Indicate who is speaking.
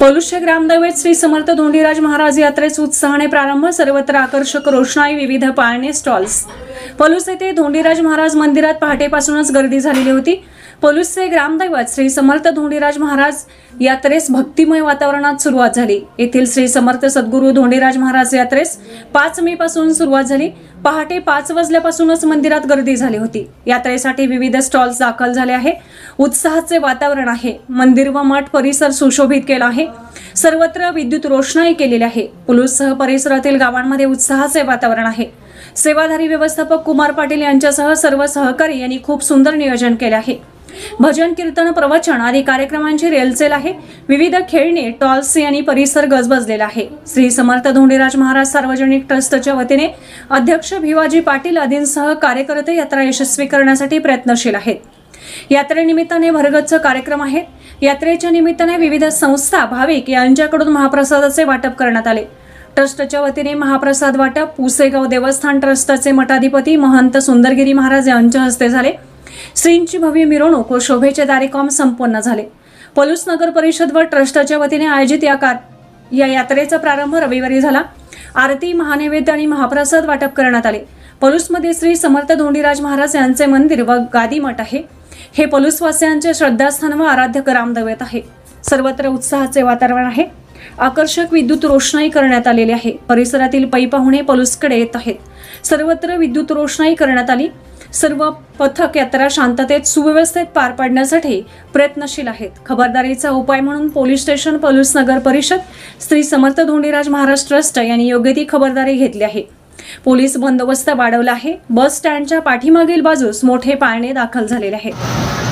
Speaker 1: पौलुष्य ग्रामदैवत श्री समर्थ धोंडीराज महाराज यात्रेस उत्साहाने प्रारंभ सर्वत्र आकर्षक रोषणाई विविध पाळणे स्टॉल्स. पलूस येथे धोंडीराज महाराज मंदिरात पहाटेपासूनच गर्दी झालेली होती. पलूसचे ग्रामदैवत श्री समर्थ धोंडीराज महाराज यात्रेस भक्तिमय वातावरणात सुरुवात झाली. येथील श्री समर्थ सद्गुरू धोंडीराज महाराज यात्रेस पाच मे पासून सुरुवात झाली. पहाटे पाच वाजल्यापासूनच मंदिरात गर्दी झाली होती. यात्रेसाठी विविध स्टॉल्स दाखल झाले आहे. उत्साहाचे वातावरण आहे. मंदिर व मठ परिसर सुशोभित केला आहे. सर्वत्र विद्युत रोषणाई केलेली आहे. पुलूससह परिसरातील गावांमध्ये उत्साहाचे वातावरण आहे. सेवाधारी व्यवस्थापक कुमार पाटील यांच्यासह सर्व सहकारी यांनी खूप सुंदर नियोजन केले आहे. भजन कीर्तन प्रवचन आदी कार्यक्रमांची रेलचेल आहे. विविध खेळणी टॉल्स आणि परिसर गजबजलेला आहे. श्री समर्थ धोंडीराज महाराज सार्वजनिक ट्रस्टच्या वतीने अध्यक्ष भिवाजी पाटील आदींसह कार्यकर्ते यात्रा यशस्वी करण्यासाठी प्रयत्नशील आहेत. यात्रेनिमित्ताने भरगच्च कार्यक्रम आहेत. यात्रेच्या निमित्ताने विविध संस्था भाविक यांच्याकडून महाप्रसादाचे वाटप करण्यात आले. ट्रस्टच्या वतीने महाप्रसाद वाटप पुसेगाव देवस्थान ट्रस्टचे मठाधिपती महंत सुंदरगिरी महाराज यांच्या हस्ते झाले. श्रींची भव्य मिरवणूक व शोभेचे दारेकॉम संपन्न झाले. पलूस नगर परिषद व ट्रस्टच्या वतीने आयोजित या का या यात्रेचा प्रारंभ रविवारी झाला. आरती महानैवेद्य आणि महाप्रसाद वाटप करण्यात आले. पलूसमध्ये श्री समर्थ धोंडीराज महाराज यांचे मंदिर व गादी मठ आहे. हे पलूसवासियांचे श्रद्धास्थान व आराध्य ग्रामदैवत आहे. सर्वत्र उत्साहाचे वातावरण आहे. आकर्षक विद्युत रोषणाई करण्यात आलेली आहे. परिसरातील पै पाहुणे पलूसकडे येत आहेत. सर्वत्र विद्युत रोषणाई करण्यात आली. सर्व पथक यात्रा शांततेत सुव्यवस्थेत पार पाडण्यासाठी प्रयत्नशील आहेत. खबरदारीचा उपाय म्हणून पोलीस स्टेशन पोलीस नगर परिषद श्री समर्थ धोंडीराज महाराज ट्रस्ट यांनी योग्य ती खबरदारी घेतली आहे. पोलीस बंदोबस्त वाढवला आहे. बस स्टँडच्या पाठीमागील बाजूस मोठे पाळणे दाखल झालेले आहेत.